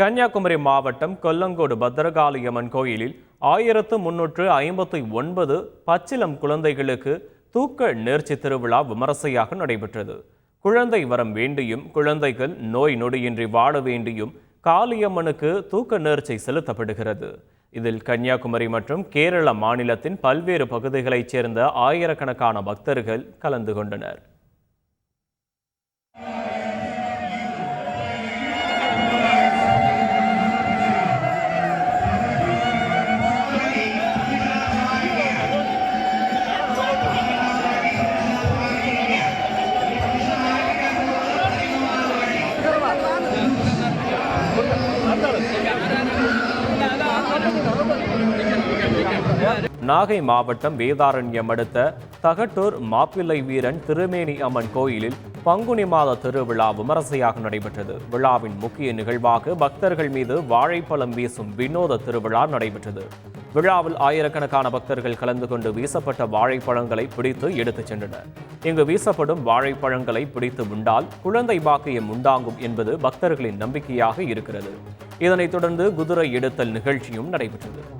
கன்னியாகுமரி மாவட்டம் கொல்லங்கோடு பத்ரகாளியம்மன் கோயிலில் ஆயிரத்து முன்னூற்று ஐம்பத்தி ஒன்பது பச்சிலம் குழந்தைகளுக்கு தூக்க நேர்ச்சி திருவிழா விமரிசையாக நடைபெற்றது. குழந்தை வரம் வேண்டியும் குழந்தைகள் நோய் நொடியின்றி வாழ வேண்டியும் காளியம்மனுக்கு தூக்க நேர்ச்சி செலுத்தப்படுகிறது. இதில் கன்னியாகுமரி மற்றும் கேரள மாநிலத்தின் பல்வேறு பகுதிகளைச் சேர்ந்த ஆயிரக்கணக்கான பக்தர்கள் கலந்து கொண்டனர். நாகை மாவட்டம் வேதாரண்யம் அடுத்த தகட்டூர் மாப்பிள்ளை வீரன் திருமேனி அம்மன் கோயிலில் பங்குனி மாத திருவிழா விமரிசையாக நடைபெற்றது. விழாவின் முக்கிய நிகழ்வாக பக்தர்கள் மீது வாழைப்பழம் வீசும் வினோத திருவிழா நடைபெற்றது. விழாவில் ஆயிரக்கணக்கான பக்தர்கள் கலந்து கொண்டு வீசப்பட்ட வாழைப்பழங்களை பிடித்து எடுத்துச் சென்றனர். இங்கு வீசப்படும் வாழைப்பழங்களை பிடித்து உண்டால் குழந்தை பாக்கியம் உண்டாகும் என்பது பக்தர்களின் நம்பிக்கையாக இருக்கிறது. இதனைத் தொடர்ந்து குதிரை எடுத்தல் நிகழ்ச்சியும் நடைபெற்றது.